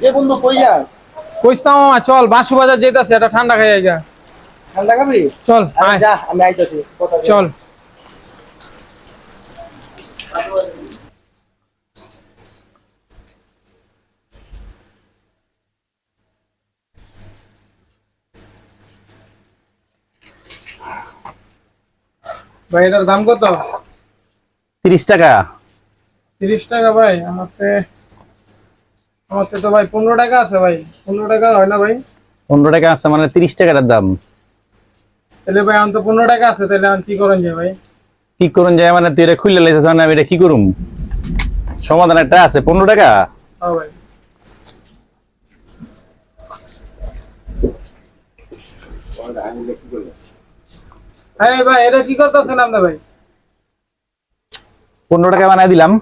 এ বন্ধু কই কইস্তাম মামা চল বাঁশু বাজার যেতেছে এটা ঠান্ডা খাই যা ঠান্ডা খাবি? চল যা আমি আইতাছি চল। ভাই এটার দাম কত? তিরিশ টাকা। তিরিশ টাকা ভাই আমারতে আমারতে তো ভাই পনেরো টাকা আছে ভাই। পনেরো টাকা হয় না ভাই? পনেরো টাকা আছে মানে তিরিশ টাকার দাম। তাহলে ভাই আমার তো পনেরো টাকা আছে তাহলে আমি কি করেন যায় ভাই? কি করুন যায় মানে তুই এটা খুললে লাইছিস মানে আমি এটা কি করুম? সমাধান একটা আছে পনেরো টাকা? হ্যাঁ ভাই। হ্যাঁ ভাই এটা কি করতেছেন আপনি ভাই? পনেরো টাকা বানাই দিলাম।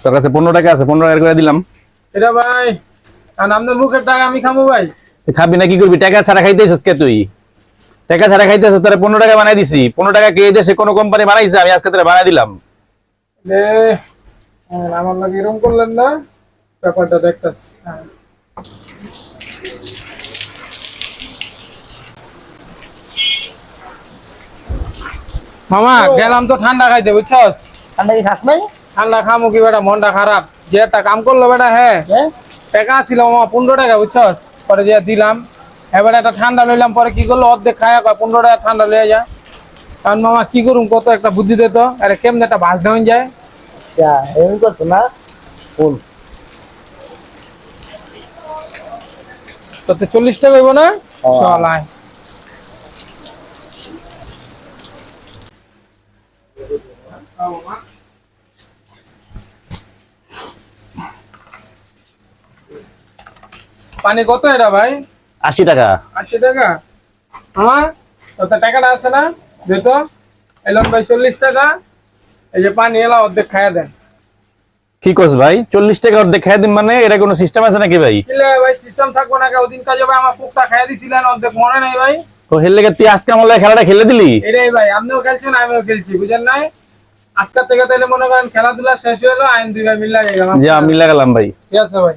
তোর কাছে পনেরো টাকা আছে পনেরো টাকা করে দিলাম। এটা ভাই আর আপনার মুখের টাকা আমি খাব ভাই। খাবি না কি করবি? টাকা ছাড়া খাইতেছিস কে তুই? টাকা ছাড়া খাইতেছিস তোরা পনেরো টাকা বানাই দিছি। পনেরো টাকা কে এই দেশে কোনো কোম্পানি বানাইছে আমি আজকে তোরা বানাই দিলাম। এ, আমার লাগে এরকম করলেন না ব্যাপারটা দেখতেছি হ্যাঁ। মামা গেলাম তো ঠান্ডা খাইতে বুঝছস? ঠান্ডা কি খাস নাই? ঠান্ডা খামো কি বেটা মনটা খারাপ। যে একটা কাম করল বেটা হ্যাঁ? হ্যাঁ? টাকা ছিল মামা পনেরো টাকা বুঝছস? পরে যে দিলাম এবার একটা ঠান্ডা লইলাম পরে কি করল? অর্ধেক খায়া কয় পনেরো টাকা ঠান্ডা লইয়া যায় কারণ মামা কি করুম কত একটা বুদ্ধি দিত আরে কেমন একটা ভাজ দেওয়া যায়? আচ্ছা এমন না? ফুল। তোতে চল্লিশ টাকা হইব না? হ্যাঁ। চল আয় পানি কত এটা ভাই? আশি টাকা। আশি টাকা? আমার? তোতে টাকাটা আছে না? দিত এলাম ভাই চল্লিশ টাকা। এই যে পানি এলা অর্ধেক খাইয়া দেন। কি করছ ভাই? চল্লিশ টাকা অর্ধেক খাই দিন মানে এটা কোনো সিস্টেম আছে নাকি ভাই? ভাই সিস্টেম থাকব না ওদিন কাজে ভাই আমার পুকটা খাইয়া দিছিলেন অর্ধেক মনে নাই ভাই। তো হেললে তুই আজকে আমার খেলাটা খেলে দিলি? এটাই ভাই আপনিও খেলছেন আমিও খেলছি বুঝেন নাই? আজকের থেকে তাহলে মনে করেন খেলাধুলা শেষ হলো আইন দুই ভাই মিল্লা গেলাম। যে আমি লাগালাম ভাই। ঠিক আছে ভাই।